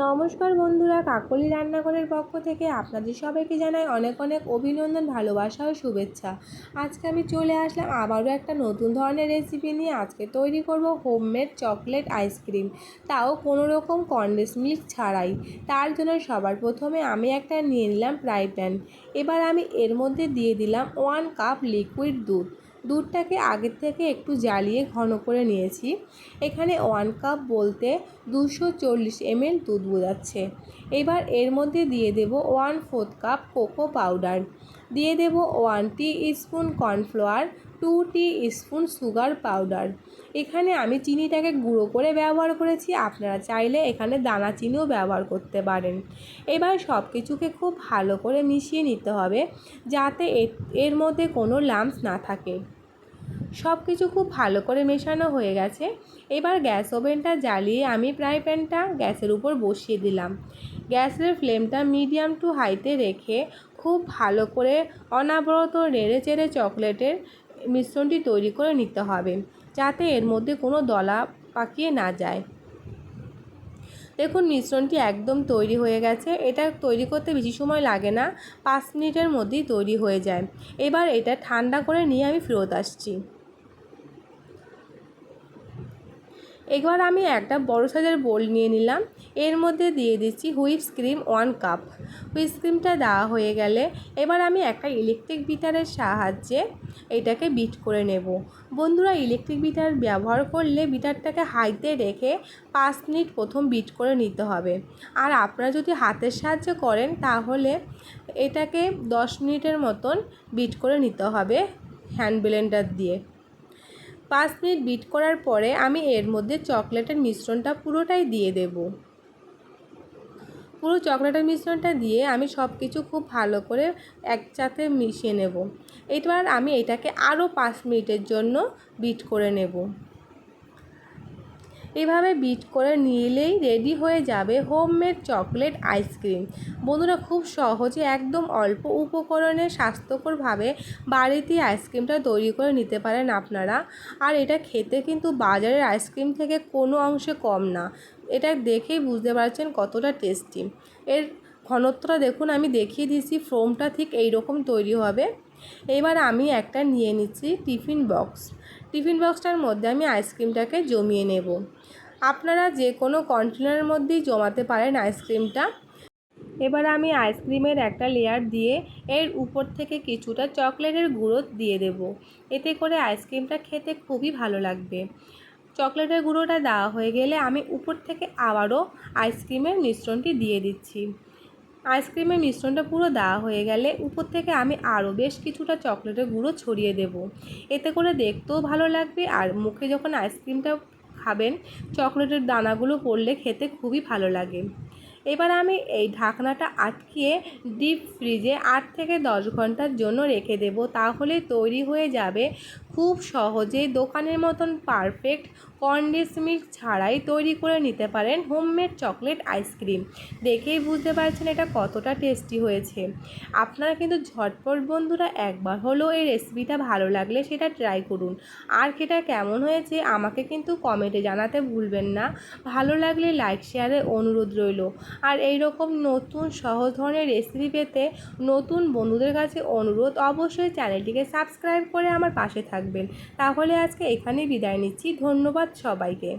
নমস্কার বন্ধুরা, কাকলি রান্নাঘরের পক্ষ থেকে আপনাদের সবাইকে জানাই অনেক অনেক অভিনন্দন, ভালোবাসা ও শুভেচ্ছা। আজকে আমি চলে আসলাম আবারও একটা নতুন ধরনের রেসিপি নিয়ে। আজকে তৈরি করব হোমমেড চকলেট আইসক্রিম তাও কোনো রকম কন্ডেন্স মিল্ক ছাড়াই। তার জন্য সবার প্রথমে আমি একটা নিয়ে নিলাম ফ্রাই প্যান এবার আমি এর মধ্যে দিয়ে দিলাম ওয়ান কাপ লিকুইড দুধ। দুধটাকে আগের থেকে একটু জ্বালিয়ে ঘন করে নিয়েছি। এখানে ওয়ান কাপ বলতে দুশো চল্লিশ এমএল দুধ বোঝাচ্ছে। এবার এর মধ্যে দিয়ে দেব one fourth cup cocoa powder দিয়ে দেব one teaspoon cornflour two teaspoon sugar powder এখানে আমি চিনিটাকে গুঁড়ো করে ব্যবহার করেছি, আপনারা চাইলে এখানে দানা চিনিও ব্যবহার করতে পারেন। এবার সব কিছুকে খুব ভালো করে মিশিয়ে নিতে হবে, যাতে এর মধ্যে কোনো লাম্পস না থাকে। সব কিছু খুব ভালো করে মেশানো হয়ে গেছে। এবার গ্যাস ওভেনটা জ্বালিয়ে আমি ফ্রাই প্যানটা গ্যাসের উপর বসিয়ে দিলাম। গ্যাসের ফ্লেমটা মিডিয়াম টু হাইতে রেখে খুব ভালো করে অনাবরত নেড়ে চেড়ে চকলেটের মিশ্রণটি তৈরি করে নিতে হবে, যাতে এর মধ্যে কোনো দলা পাকিয়ে না যায়। দেখুন, মিশ্রণটি একদম তৈরি হয়ে গেছে। এটা তৈরি করতে বেশি সময় লাগে না, পাঁচ মিনিটের মধ্যেই তৈরি হয়ে যায়। এবার এটা ঠান্ডা করে নিয়ে আমি ফেরত আসছি। এবার আমি একটা বড় সাইজের বোল নিয়ে নিলাম। এর মধ্যে দিয়ে দিচ্ছি whipped cream one cup. Whipped ক্রিমটা দেওয়া হয়ে গেলে এবার আমি একটা ইলেকট্রিক বিটারের সাহায্যে এটাকে বিট করে নেব। বন্ধুরা, ইলেকট্রিক বিটার ব্যবহার করলে বিটারটাকে হাইতে রেখে পাঁচ মিনিট প্রথম বিট করে নিতে হবে। আর আপনারা যদি হাতের সাহায্যে করেন, তাহলে এটাকে দশ মিনিটের মতন বিট করে নিতে হবে হ্যান্ড ব্লেন্ডার দিয়ে। পাঁচ মিনিট বিট করার পরে আমি এর মধ্যে চকলেটের মিশ্রণটা পুরোটাই দিয়ে দেব। পুরো চকলেটের মিশ্রণটা দিয়ে আমি সব কিছু খুব ভালো করে একসাথে মিশিয়ে নেব। এবার আমি এটাকে আরও পাঁচ মিনিটের জন্য বিট করে নেব। এভাবে বিট করে নিলেই রেডি হয়ে যাবে হোমমেড চকলেট আইসক্রিম। বন্ধুরা, খুব সহজে একদম অল্প উপকরণে স্বাস্থ্যকরভাবে বাড়িতে আইসক্রিমটা তৈরি করে নিতে পারেন আপনারা। আর এটা খেতে কিন্তু বাজারের আইসক্রিম থেকে কোনো অংশে কম না। এটা দেখেই বুঝতে পারছেন কতটা টেস্টি। এর ঘনত্বটা দেখুন, আমি দেখিয়ে দিচ্ছি ফোমটা ঠিক এই রকম তৈরি হবে। এবার আমি একটা নিয়ে নিচ্ছি টিফিন বক্স। টিফিন বক্সটার মধ্যে আমি আইসক্রিমটাকে জমিয়ে নেব। আপনারা যে কোনো কন্টেনারের মধ্যেই জমাতে পারেন আইসক্রিমটা। এবার আমি আইসক্রিমের একটা লেয়ার দিয়ে এর উপর থেকে কিছুটা চকলেটের গুঁড়ো দিয়ে দেব। এতে করে আইসক্রিমটা খেতে খুবই ভালো লাগবে। চকলেটের গুঁড়োটা দেওয়া হয়ে গেলে আমি উপর থেকে আবারও আইসক্রিমের মিশ্রণটি দিয়ে দিচ্ছি। আইসক্রিমের মিশ্রণটা পুরো দেওয়া হয়ে গেলে উপর থেকে আমি আরও বেশ কিছুটা চকলেটের গুঁড়ো ছড়িয়ে দেব। এতে করে দেখতেও ভালো লাগবে আর মুখে যখন আইসক্রিমটা খাবেন, চকলেটের দানাগুলো পড়লে খেতে খুবই ভালো লাগে। এবার আমি এই ঢাকনাটা আটকিয়ে ডিপ ফ্রিজে আট থেকে দশ ঘণ্টার জন্য রেখে দেব, তাহলে তৈরি হয়ে যাবে খুব সহজেই দোকানের মতন পারফেক্ট কনডেন্স মিল্ক ছাড়াই তৈরি করে নিতে পারেন হোমমেড চকলেট আইসক্রিম দেখেই বুঝতে পারছেন এটা কতটা টেস্টি হয়েছে। আপনারা কিন্তু ঝটপট বন্ধুরা একবার হলেও এই রেসিপিটা ভালো লাগলে সেটা ট্রাই করুন। আর সেটা কেমন হয়েছে আমাকে কিন্তু কমেন্টে জানাতে ভুলবেন না। ভালো লাগলে লাইক শেয়ারের অনুরোধ রইল। আর এই রকম নতুন সহজ ধরনের রেসিপি পেতে নতুন বন্ধুদের কাছে অনুরোধ অবশ্যই চ্যানেলটিকে সাবস্ক্রাইব করে আমার পাশে থাকবেন। তাহলে আজকে এখানে বিদায় নিচ্ছি। ধন্যবাদ সবাইকে।